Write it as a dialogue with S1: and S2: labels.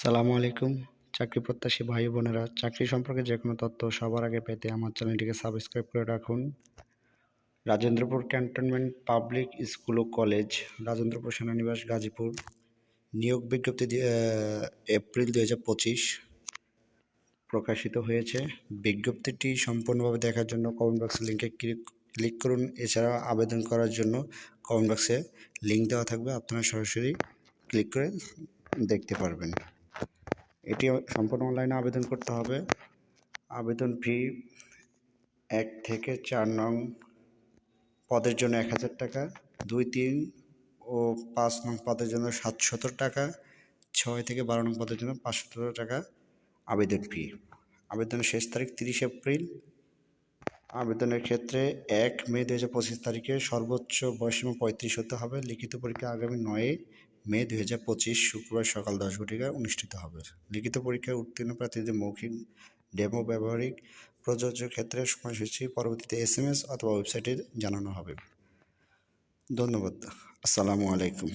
S1: আসসালামু আলাইকুম। চাকরি প্রত্যাশী ভাই বোনেরা, চাকরি সম্পর্কে যে কোনো তথ্য সবার আগে পেতে আমার চ্যানেলটিকে সাবস্ক্রাইব করে রাখুন। রাজেন্দ্রপুর ক্যান্টনমেন্ট পাবলিক স্কুল ও কলেজ, রাজেন্দ্রপুর সেনানিবাস গাজীপুর, নিয়োগ বিজ্ঞপ্তি এপ্রিল দু হাজার পঁচিশ প্রকাশিত হয়েছে। বিজ্ঞপ্তিটি সম্পূর্ণভাবে দেখার জন্য কমেন্ট বক্সের লিঙ্কে ক্লিক ক্লিক করুন। এছাড়া আবেদন করার জন্য কমেন্ট বক্সে লিঙ্ক দেওয়া থাকবে। আপনারা সরাসরি ক্লিক করে দেখতে পারবেন। এটি সম্পূর্ণ অনলাইনে আবেদন করতে হবে। আবেদন ফি এক থেকে চার নং পদের জন্য এক হাজার টাকা, দুই তিন ও পাঁচ নং পদের জন্য সাতশত টাকা, ছয় থেকে বারো নং পদের জন্য পাঁচশত টাকা আবেদন ফি আবেদনের শেষ তারিখ তিরিশ এপ্রিল। আবেদনের ক্ষেত্রে এক মে দু হাজার পঁচিশ তারিখে সর্বোচ্চ বয়সীমা পঁয়ত্রিশ হতে হবে। লিখিত পরীক্ষা আগামী নয় মে দুই হাজার পঁচিশ শুক্রবার সকাল দশ ঘটিকায় অনুষ্ঠিত হবে। লিখিত পরীক্ষায় উত্তীর্ণ প্রার্থীদের মৌখিক ডেমো, ব্যবহারিক প্রযোজ্য ক্ষেত্রে সময়সূচি, পরবর্তীতে এস এম এস অথবা ওয়েবসাইটে জানানো হবে। ধন্যবাদ। আসসালামু আলাইকুম।